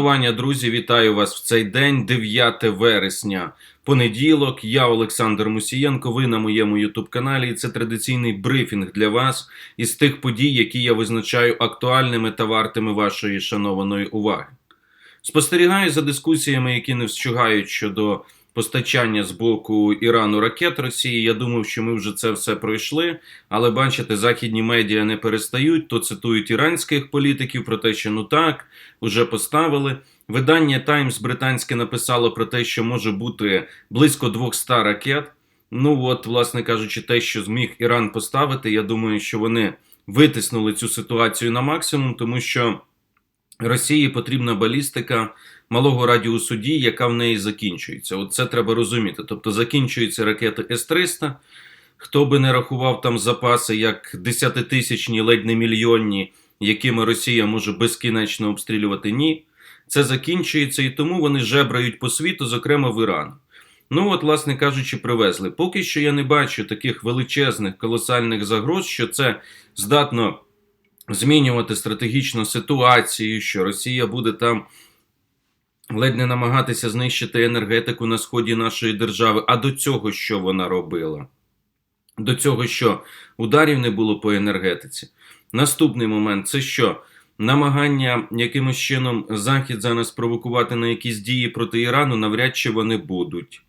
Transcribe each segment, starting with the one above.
Шанування, друзі, вітаю вас в цей день, 9 вересня, понеділок. Я Олександр Мусієнко. Ви на моєму Ютуб-каналі. І це традиційний брифінг для вас із тих подій, які я визначаю актуальними та вартими вашої шанованої уваги. Спостерігаю за дискусіями, які не вщугають щодо постачання з боку Ірану ракет Росії. Я думав, що ми вже це все пройшли. Але бачите, західні медіа не перестають, то цитують іранських політиків про те, що ну так, уже поставили. Видання Таймс британське написало про те, що може бути близько 200 ракет. Ну от, власне кажучи, те, що зміг Іран поставити, я думаю, що вони витиснули цю ситуацію на максимум, тому що Росії потрібна балістика малого радіусу дій, яка в неї закінчується. От це треба розуміти. Тобто закінчуються ракети С-300. Хто би не рахував там запаси як десятитисячні, ледь не мільйонні, якими Росія може безкінечно обстрілювати, ні. Це закінчується і тому вони жебрають по світу, зокрема в Іран. Ну, от, власне кажучи, привезли. Поки що я не бачу таких величезних колосальних загроз, що це здатно змінювати стратегічну ситуацію, що Росія буде там ледь не намагатися знищити енергетику на сході нашої держави. А до цього що вона робила? До цього що ударів не було по енергетиці. Наступний момент це що? Намагання якимось чином Захід зараз провокувати на якісь дії проти Ірану навряд чи вони будуть.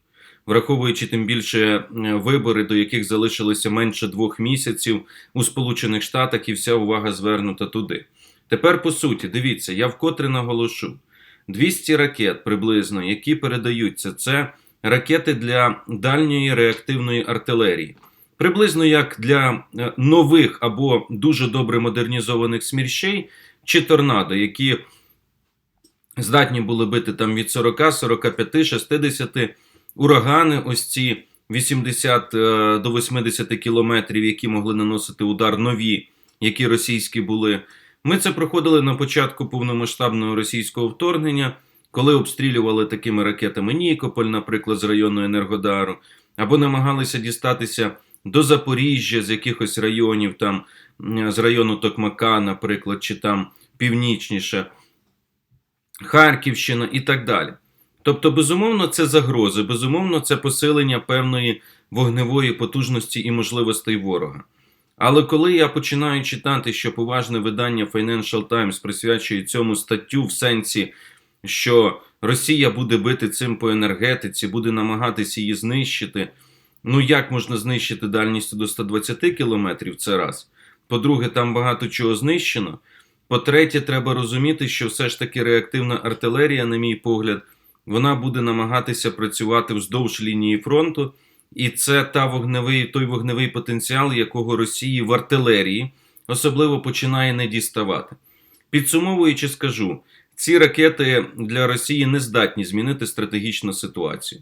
Враховуючи тим більше е, вибори, до яких залишилося менше двох місяців у Сполучених Штатах, і вся увага звернута туди. Тепер, по суті, дивіться, я вкотре наголошу: 200 ракет приблизно, які передаються, це ракети для дальньої реактивної артилерії. Приблизно як для е, нових або дуже добре модернізованих смірщей чи торнадо, які здатні були бити там від 40, 45, 60 урагани, ось ці 80 е, до 80 кілометрів, які могли наносити удар нові, які російські були. Ми це проходили на початку повномасштабного російського вторгнення, коли обстрілювали такими ракетами Нікополь, наприклад, з району Енергодару, або намагалися дістатися до Запоріжжя з якихось районів, там з району Токмака, наприклад, чи там північніше, Харківщина і так далі. Тобто, безумовно, це загрози, безумовно, це посилення певної вогневої потужності і можливостей ворога. Але коли я починаю читати, що поважне видання Financial Times присвячує цьому статтю в сенсі, що Росія буде бити цим по енергетиці, буде намагатися її знищити. Ну як можна знищити дальністю до 120 кілометрів? Це раз. По-друге, там багато чого знищено. По-третє, треба розуміти, що все ж таки реактивна артилерія, на мій погляд, вона буде намагатися працювати вздовж лінії фронту. І це та вогневий, той вогневий потенціал, якого Росії в артилерії особливо починає не діставати. Підсумовуючи, скажу, ці ракети для Росії не здатні змінити стратегічну ситуацію.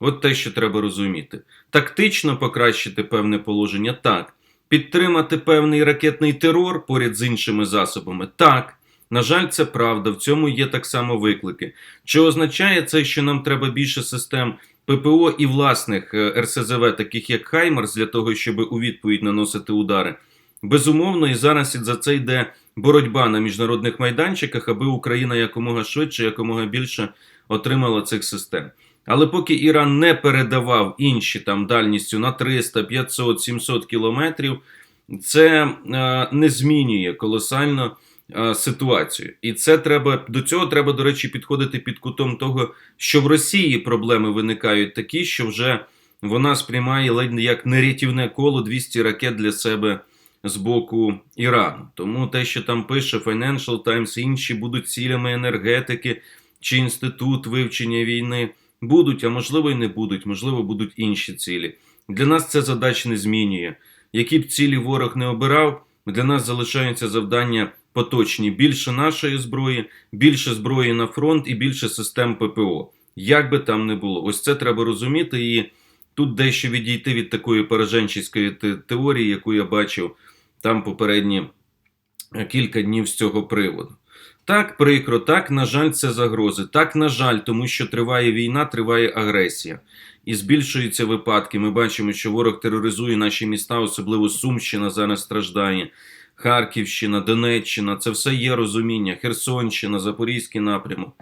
От те, що треба розуміти. Тактично покращити певне положення так. Підтримати певний ракетний терор поряд з іншими засобами так. На жаль, це правда, в цьому є так само виклики. Чи означає це, що нам треба більше систем ППО і власних е, РСЗВ, таких як Хаймерс, для того, щоб у відповідь наносити удари? Безумовно, і зараз за це йде боротьба на міжнародних майданчиках, аби Україна якомога швидше, якомога більше отримала цих систем. Але поки Іран не передавав інші там дальністю на 300, 500, 700 кілометрів, це е, не змінює колосально ситуацію. І це треба до цього треба, до речі, підходити під кутом того, що в Росії проблеми виникають такі, що вже вона сприймає ледь як нерятівне коло 200 ракет для себе з боку Ірану. Тому те, що там пише Financial Times, інші будуть цілями енергетики чи інститут вивчення війни. Будуть, а можливо і не будуть, можливо, будуть інші цілі. Для нас це задач не змінює. Які б цілі ворог не обирав, для нас залишаються завдання поточні: більше нашої зброї, більше зброї на фронт і більше систем ППО. Як би там не було, ось це треба розуміти. І тут дещо відійти від такої пораженчиської теорії, яку я бачив там попередні кілька днів з цього приводу. Так, прикро, так, на жаль, це загрози. Так, на жаль, тому що триває війна, триває агресія. І збільшуються випадки. Ми бачимо, що ворог тероризує наші міста, особливо Сумщина зараз страждає. Харківщина, Донеччина це все є розуміння, Херсонщина, Запорізький напрямок.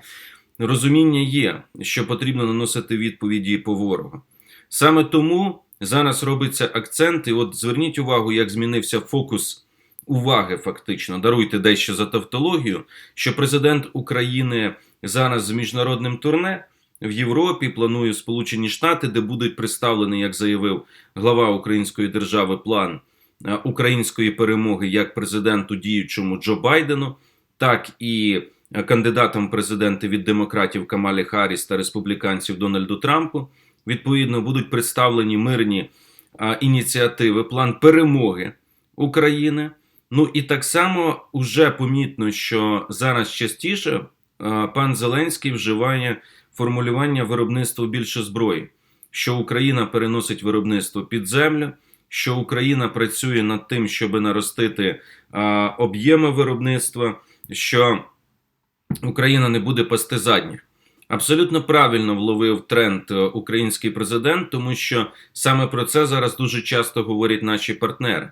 Розуміння є, що потрібно наносити відповіді по ворогу. Саме тому зараз робиться акцент, і от зверніть увагу, як змінився фокус уваги, фактично. Даруйте дещо за тавтологію, що президент України зараз з міжнародним турне в Європі планує Сполучені Штати, де будуть представлені, як заявив глава Української держави, план української перемоги як президенту діючому Джо Байдену, так і е, кандидатам президенти від демократів Камалі Харріс та республіканців Дональду Трампу. Відповідно, будуть представлені мирні ініціативи, план перемоги України. Ну і так само уже помітно, що зараз частіше пан Зеленський вживає формулювання виробництво більше зброї, що Україна переносить виробництво під землю, що Україна працює над тим, щоб наростити а, об'єми виробництва, що Україна не буде пасти задніх. Абсолютно правильно вловив тренд е, український президент, тому що саме про це зараз дуже часто говорять наші партнери.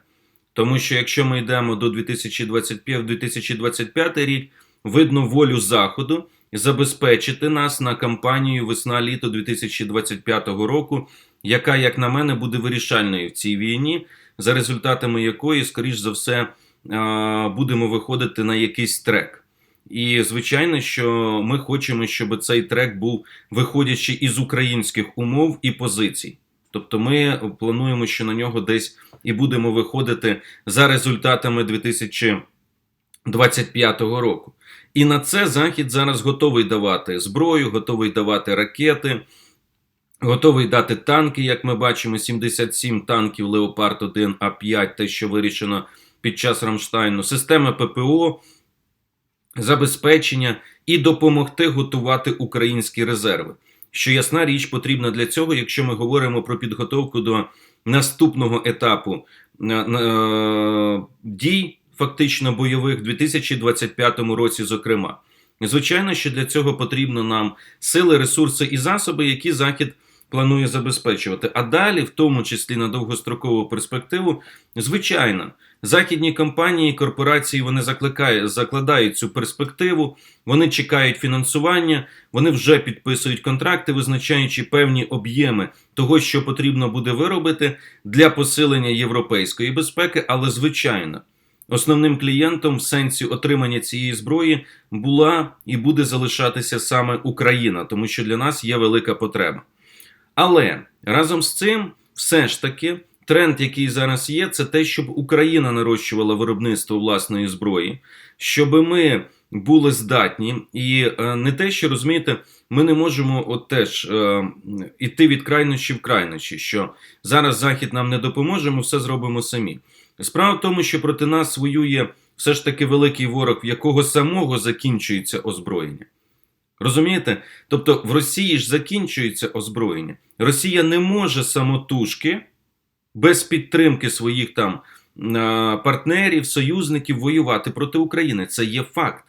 Тому що якщо ми йдемо до 2025-2025 рік, видно волю Заходу забезпечити нас на кампанію весна-літо 2025 року, яка, як на мене, буде вирішальною в цій війні, за результатами якої, скоріш за все, будемо виходити на якийсь трек. І звичайно, що ми хочемо, щоб цей трек був виходячи із українських умов і позицій. Тобто, ми плануємо, що на нього десь і будемо виходити за результатами 2025 року. І на це Захід зараз готовий давати зброю, готовий давати ракети, готовий дати танки, як ми бачимо, 77 танків Леопард 1 А5, те, що вирішено під час Рамштайну, системи ППО забезпечення і допомогти готувати українські резерви. Що ясна річ потрібна для цього, якщо ми говоримо про підготовку до наступного етапу е, е, дій, фактично бойових, в 2025 році, зокрема. Звичайно, що для цього потрібно нам сили, ресурси і засоби, які Захід планує забезпечувати. А далі, в тому числі на довгострокову перспективу, звичайно, західні компанії, корпорації вони закликають, закладають цю перспективу, вони чекають фінансування, вони вже підписують контракти, визначаючи певні об'єми того, що потрібно буде виробити для посилення європейської безпеки, але звичайно. Основним клієнтом в сенсі отримання цієї зброї була і буде залишатися саме Україна, тому що для нас є велика потреба. Але разом з цим, все ж таки, тренд, який зараз є, це те, щоб Україна нарощувала виробництво власної зброї, щоб ми були здатні, і е, не те, що розумієте, ми не можемо от теж е, іти від крайнощі в крайнощі, що зараз Захід нам не допоможе, ми все зробимо самі. Справа в тому, що проти нас воює все ж таки великий ворог, в якого самого закінчується озброєння. Розумієте? Тобто в Росії ж закінчується озброєння. Росія не може самотужки без підтримки своїх там партнерів, союзників воювати проти України. Це є факт.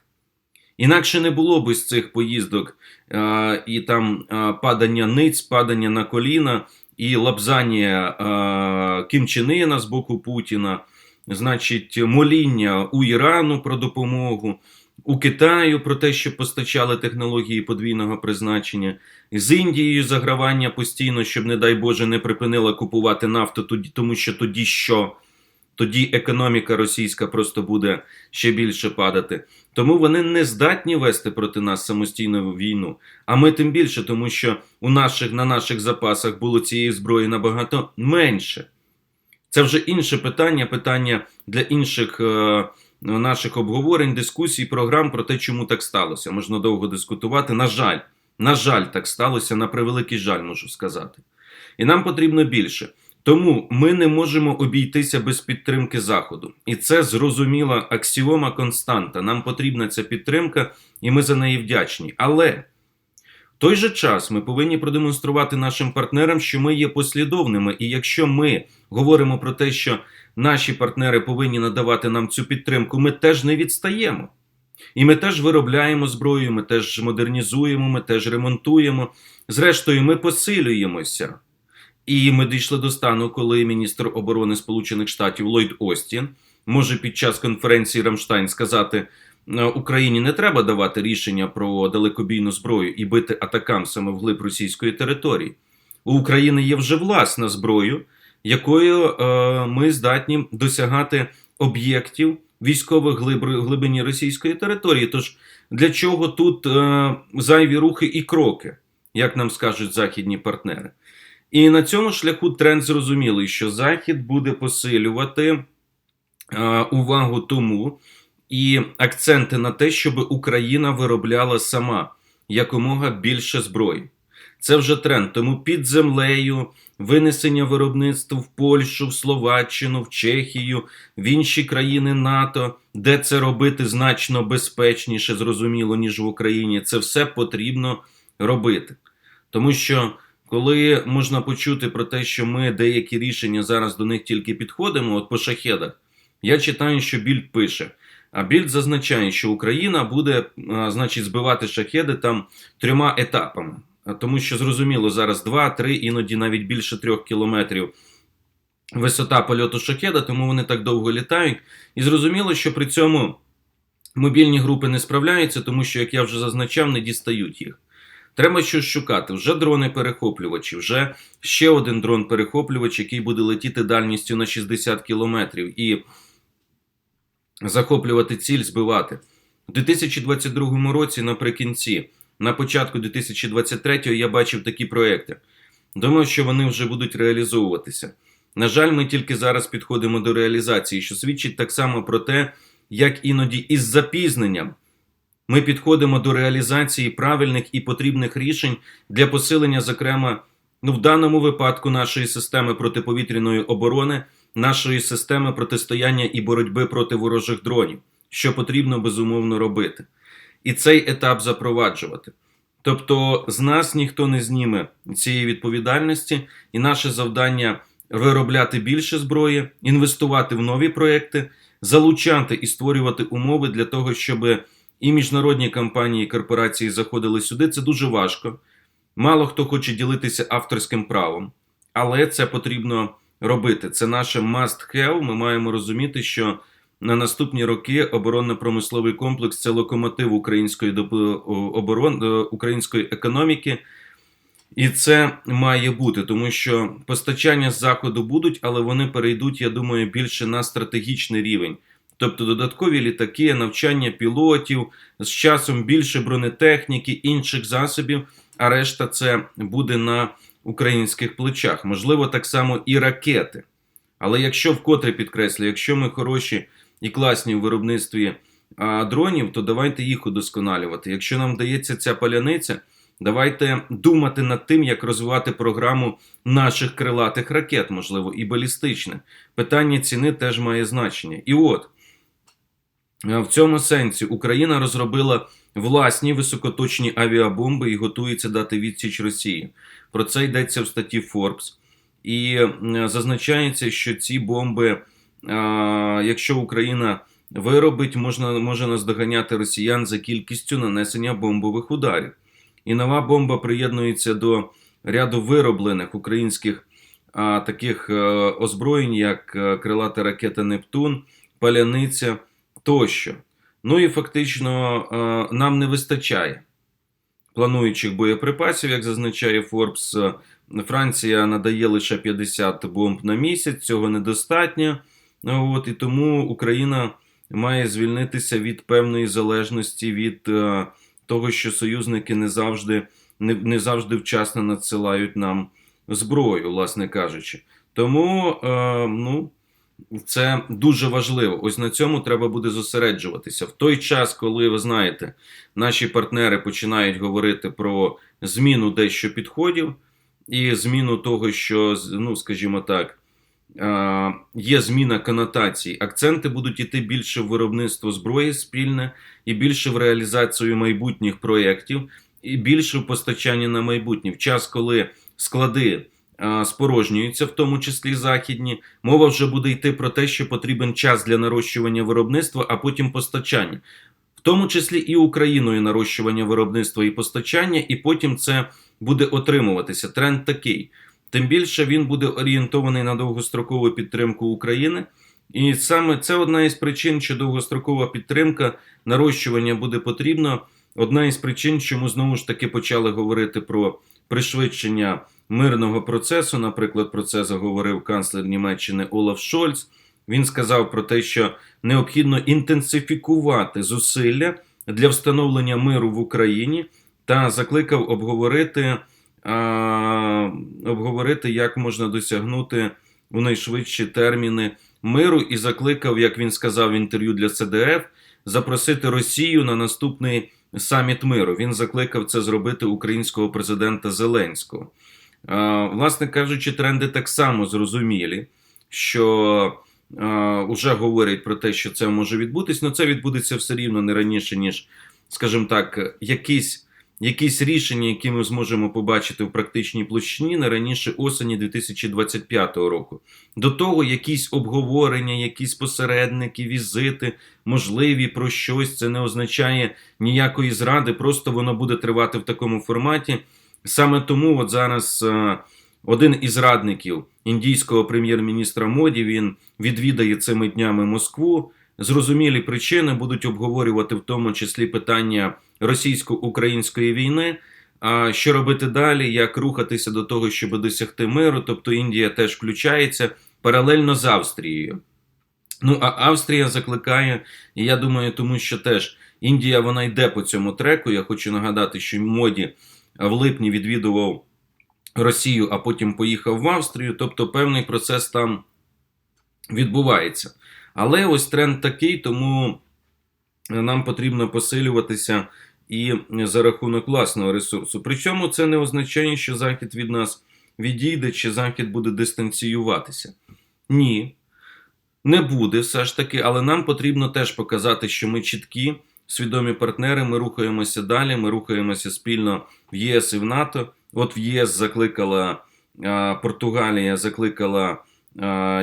Інакше не було б з цих поїздок а, і там а, падання ниць, падання на коліна і лапзання а, Кім Чен Ына з боку Путіна, значить, моління у Ірану про допомогу у Китаю про те, що постачали технології подвійного призначення, з Індією загравання постійно, щоб, не дай Боже, не припинила купувати нафту, тому що тоді що? Тоді економіка російська просто буде ще більше падати. Тому вони не здатні вести проти нас самостійну війну. А ми тим більше, тому що у наших, на наших запасах було цієї зброї набагато менше. Це вже інше питання, питання для інших. Е наших обговорень, дискусій, програм про те, чому так сталося. Можна довго дискутувати. На жаль, на жаль, так сталося, на превеликий жаль, можу сказати. І нам потрібно більше. Тому ми не можемо обійтися без підтримки Заходу. І це зрозуміла аксіома константа. Нам потрібна ця підтримка, і ми за неї вдячні. Але в той же час ми повинні продемонструвати нашим партнерам, що ми є послідовними. І якщо ми говоримо про те, що наші партнери повинні надавати нам цю підтримку, ми теж не відстаємо. І ми теж виробляємо зброю, ми теж модернізуємо, ми теж ремонтуємо. Зрештою, ми посилюємося. І ми дійшли до стану, коли міністр оборони Сполучених Штатів Ллойд Остін може під час конференції Рамштайн сказати. «Е, Україні не треба давати рішення про далекобійну зброю і бити атакам саме вглиб російської території. У України є вже власна зброя, якою е, ми здатні досягати об'єктів військових глибині російської території. Тож для чого тут е, зайві рухи і кроки, як нам скажуть західні партнери? І на цьому шляху тренд зрозумілий, що Захід буде посилювати е, увагу тому і акценти на те, щоб Україна виробляла сама якомога більше зброї. Це вже тренд. Тому під землею винесення виробництва в Польщу, в Словаччину, в Чехію, в інші країни НАТО, де це робити значно безпечніше, зрозуміло, ніж в Україні. Це все потрібно робити. Тому що коли можна почути про те, що ми деякі рішення зараз до них тільки підходимо, от по шахедах, я читаю, що Більд пише. А Більд зазначає, що Україна буде, значить, збивати шахеди там трьома етапами. А Тому що зрозуміло, зараз 2-3, іноді навіть більше трьох кілометрів висота польоту шахеда, тому вони так довго літають. І зрозуміло, що при цьому мобільні групи не справляються, тому що, як я вже зазначав, не дістають їх. Треба щось шукати. Вже дрони-перехоплювачі, вже ще один дрон-перехоплювач, який буде летіти дальністю на 60 кілометрів і захоплювати ціль, збивати. У 2022 році, наприкінці, на початку 2023 я бачив такі проекти. Думаю, що вони вже будуть реалізовуватися. На жаль, ми тільки зараз підходимо до реалізації, що свідчить так само про те, як іноді із запізненням ми підходимо до реалізації правильних і потрібних рішень для посилення, зокрема, ну, в даному випадку нашої системи протиповітряної оборони, нашої системи протистояння і боротьби проти ворожих дронів, що потрібно безумовно робити. І цей етап запроваджувати. Тобто з нас ніхто не зніме цієї відповідальності, і наше завдання виробляти більше зброї, інвестувати в нові проекти, залучати і створювати умови для того, щоб і міжнародні компанії, і корпорації заходили сюди. Це дуже важко. Мало хто хоче ділитися авторським правом, але це потрібно робити. Це наше must have. Ми маємо розуміти, що на наступні роки оборонно-промисловий комплекс це локомотив української оборон, е, української економіки. І це має бути, тому що постачання з заходу будуть, але вони перейдуть, я думаю, більше на стратегічний рівень. Тобто додаткові літаки, навчання пілотів, з часом більше бронетехніки, інших засобів, а решта це буде на українських плечах. Можливо, так само і ракети. Але якщо вкотре підкреслю, якщо ми хороші і класні в виробництві дронів, то давайте їх удосконалювати. Якщо нам вдається ця паляниця, давайте думати над тим, як розвивати програму наших крилатих ракет, можливо, і балістичних. Питання ціни теж має значення. І от. В цьому сенсі Україна розробила власні високоточні авіабомби і готується дати відсіч Росії. Про це йдеться в статті Forbes. І зазначається, що ці бомби, якщо Україна виробить, можна може наздоганяти росіян за кількістю нанесення бомбових ударів. І нова бомба приєднується до ряду вироблених українських а, таких е, озброєнь, як е, крилата ракета Нептун, Паляниця тощо. Ну і фактично е, нам не вистачає плануючих боєприпасів, як зазначає Форбс. Франція надає лише 50 бомб на місяць, цього недостатньо. От, І тому Україна має звільнитися від певної залежності від е, того, що союзники не завжди не, не завжди вчасно надсилають нам зброю, власне кажучи. Тому е, ну, це дуже важливо. Ось на цьому треба буде зосереджуватися. В той час, коли ви знаєте, наші партнери починають говорити про зміну дещо підходів і зміну того, що, ну, скажімо так, є зміна конотацій. Акценти будуть йти більше в виробництво зброї спільне і більше в реалізацію майбутніх проєктів, і більше в постачання на майбутнє. В час, коли склади спорожнюються, в тому числі західні. Мова вже буде йти про те, що потрібен час для нарощування виробництва, а потім постачання. В тому числі і Україною нарощування виробництва і постачання, і потім це буде отримуватися. Тренд такий. Тим більше він буде орієнтований на довгострокову підтримку України, І саме це одна із причин, що довгострокова підтримка нарощування буде потрібно. Одна із причин, чому знову ж таки почали говорити про пришвидшення мирного процесу. Наприклад, про це заговорив канцлер Німеччини Олаф Шольц. Він сказав про те, що необхідно інтенсифікувати зусилля для встановлення миру в Україні та закликав обговорити, обговорити, як можна досягнути у найшвидші терміни миру, і закликав, як він сказав в інтерв'ю для ЦДФ, запросити Росію на наступний саміт миру. Він закликав це зробити українського президента Зеленського. Власне кажучи, тренди так само зрозумілі, що вже говорять про те, що це може відбутись, але це відбудеться все рівно не раніше, ніж, скажімо так, якісь. Якісь рішення, які ми зможемо побачити в практичній площині не раніше осені 2025 року. До того якісь обговорення, якісь посередники, візити, можливі про щось. Це не означає ніякої зради, просто воно буде тривати в такому форматі. Саме тому, от зараз е, один із радників індійського прем'єр-міністра Моді він відвідає цими днями Москву. Зрозумілі причини будуть обговорювати в тому числі питання російсько-української війни. А що робити далі? Як рухатися до того, щоб досягти миру? Тобто Індія теж включається паралельно з Австрією. Ну а Австрія закликає, і я думаю, тому що теж Індія вона йде по цьому треку. Я хочу нагадати, що моді в липні відвідував Росію, а потім поїхав в Австрію. Тобто певний процес там відбувається. Але ось тренд такий, тому нам потрібно посилюватися і за рахунок власного ресурсу. Причому це не означає, що Захід від нас відійде, чи Захід буде дистанціюватися. Ні, не буде все ж таки, але нам потрібно теж показати, що ми чіткі, свідомі партнери, ми рухаємося далі, ми рухаємося спільно в ЄС і в НАТО. От в ЄС закликала Португалія, закликала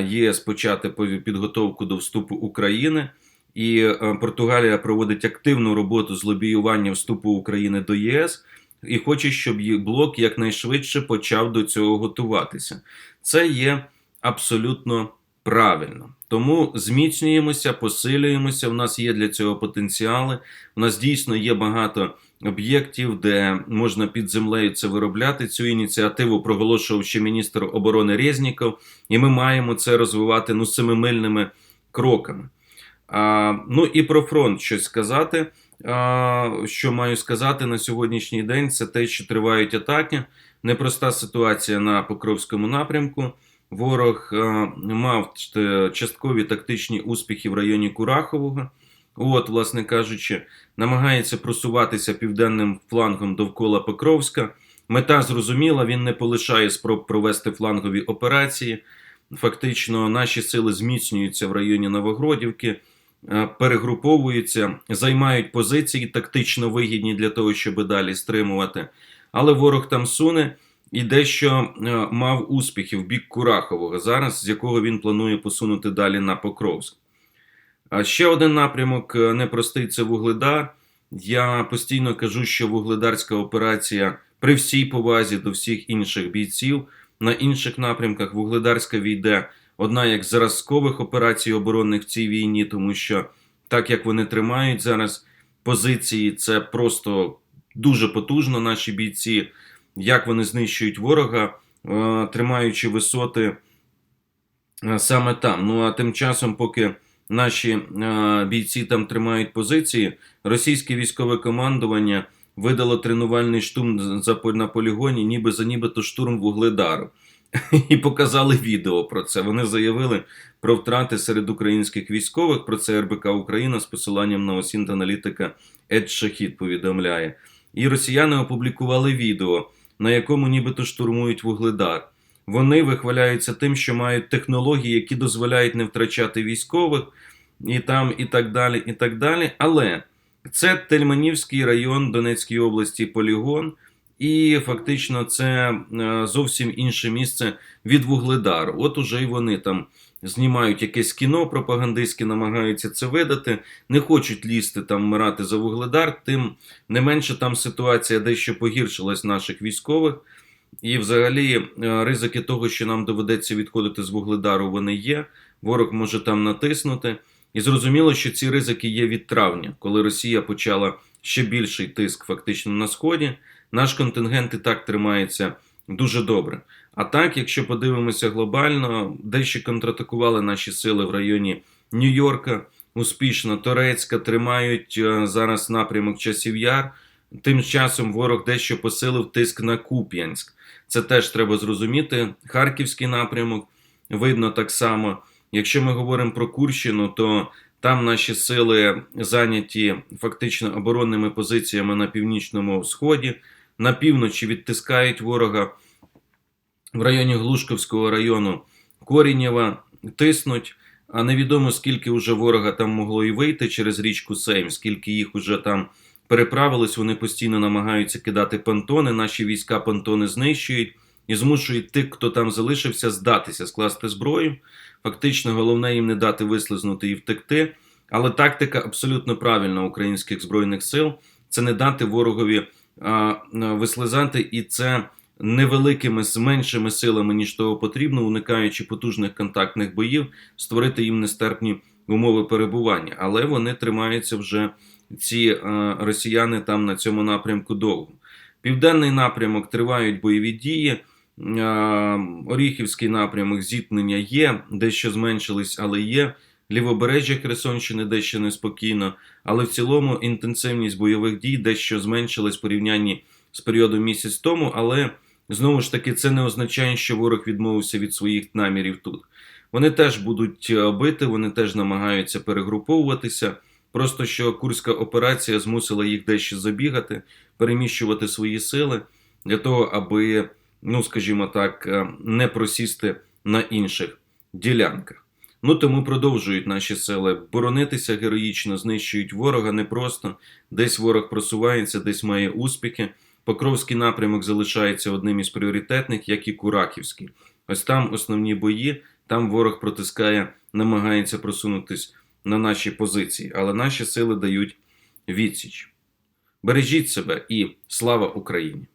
ЄС почати підготовку до вступу України. І е, Португалія проводить активну роботу з лобіювання вступу України до ЄС і хоче, щоб її блок якнайшвидше почав до цього готуватися. Це є абсолютно правильно. Тому зміцнюємося, посилюємося. У нас є для цього потенціали. У нас дійсно є багато об'єктів, де можна під землею це виробляти. Цю ініціативу проголошував ще міністр оборони Резніков, і ми маємо це розвивати ну семимильними кроками. А, Ну і про фронт щось сказати. А, Що маю сказати на сьогоднішній день, це те, що тривають атаки. Непроста ситуація на Покровському напрямку. Ворог мав часткові тактичні успіхи в районі Курахового. От, власне кажучи, намагається просуватися південним флангом довкола Покровська. Мета зрозуміла, він не полишає спроб провести флангові операції. Фактично, наші сили зміцнюються в районі Новогродівки. Е, перегруповуються, займають позиції тактично вигідні для того, щоб далі стримувати. Але ворог там суне і дещо е, мав успіхи в бік Курахового, зараз з якого він планує посунути далі на Покровськ. А ще один напрямок е, непростий це Вугледар. Я постійно кажу, що вугледарська операція при всій повазі до всіх інших бійців на інших напрямках Вугледарська війде одна як зразкових операцій оборонних в цій війні, тому що так як вони тримають зараз позиції, це просто дуже потужно. Наші бійці, як вони знищують ворога, е, тримаючи висоти е, саме там. Ну а тим часом, поки наші е, бійці там тримають позиції, російське військове командування. Видало тренувальний штурм на полігоні, ніби за нібито штурм вугледару. і показали відео про це. Вони заявили про втрати серед українських військових. Про це РБК Україна з посиланням на осінт аналітика Ед Шахід повідомляє. І росіяни опублікували відео, на якому нібито штурмують вугледар. Вони вихваляються тим, що мають технології, які дозволяють не втрачати військових, і там, і так далі, і так далі. Але це Тельманівський район Донецької області Полігон. І фактично це е, зовсім інше місце від Вугледару. От уже й вони там знімають якесь кіно пропагандистське, намагаються це видати, не хочуть лізти там вмирати за Вугледар, тим не менше там ситуація дещо погіршилась наших військових. І, взагалі, е, ризики того, що нам доведеться відходити з Вугледару, вони є. ворог може там натиснути. І зрозуміло, що ці ризики є від травня, коли Росія почала ще більший тиск фактично на сході. Наш контингент і так тримається дуже добре. А так, якщо подивимося глобально, дещо контратакували наші сили в районі Нью-Йорка, успішно Торецька, тримають е, зараз напрямок часів яр. Тим часом ворог дещо посилив тиск на Куп'янськ. Це теж треба зрозуміти. Харківський напрямок видно так само. Якщо ми говоримо про Курщину, то там наші сили зайняті фактично оборонними позиціями на північному сході, на півночі відтискають ворога в районі Глушковського району Корінєва, тиснуть. А невідомо скільки вже ворога там могло і вийти через річку Сейм, скільки їх уже там переправились. Вони постійно намагаються кидати понтони. Наші війська понтони знищують і змушують тих, хто там залишився, здатися, скласти зброю. Фактично, головне їм не дати вислизнути і втекти. Але тактика абсолютно правильна українських збройних сил це не дати ворогові а, вислизати, і це невеликими з меншими силами, ніж того потрібно, уникаючи потужних контактних боїв, створити їм нестерпні умови перебування. Але вони тримаються вже ці росіяни там на цьому напрямку довго. Південний напрямок тривають бойові дії. Оріхівський напрямок зіткнення є, дещо зменшились, але є. Лівобережжя Херсонщини дещо неспокійно, але в цілому інтенсивність бойових дій дещо зменшилась в порівнянні з періодом місяць тому. Але знову ж таки це не означає, що ворог відмовився від своїх намірів тут. Вони теж будуть е, бити, вони теж намагаються перегруповуватися. Просто що Курська операція змусила їх дещо забігати, переміщувати свої сили для того, аби, ну скажімо так, е, не просісти на інших ділянках. Ну тому продовжують наші сили боронитися героїчно, знищують ворога непросто. Десь ворог просувається, десь має успіхи. Покровський напрямок залишається одним із пріоритетних, як і Кураківський. Ось там основні бої, там ворог протискає, намагається просунутись на наші позиції, але наші сили дають відсіч. Бережіть себе і слава Україні!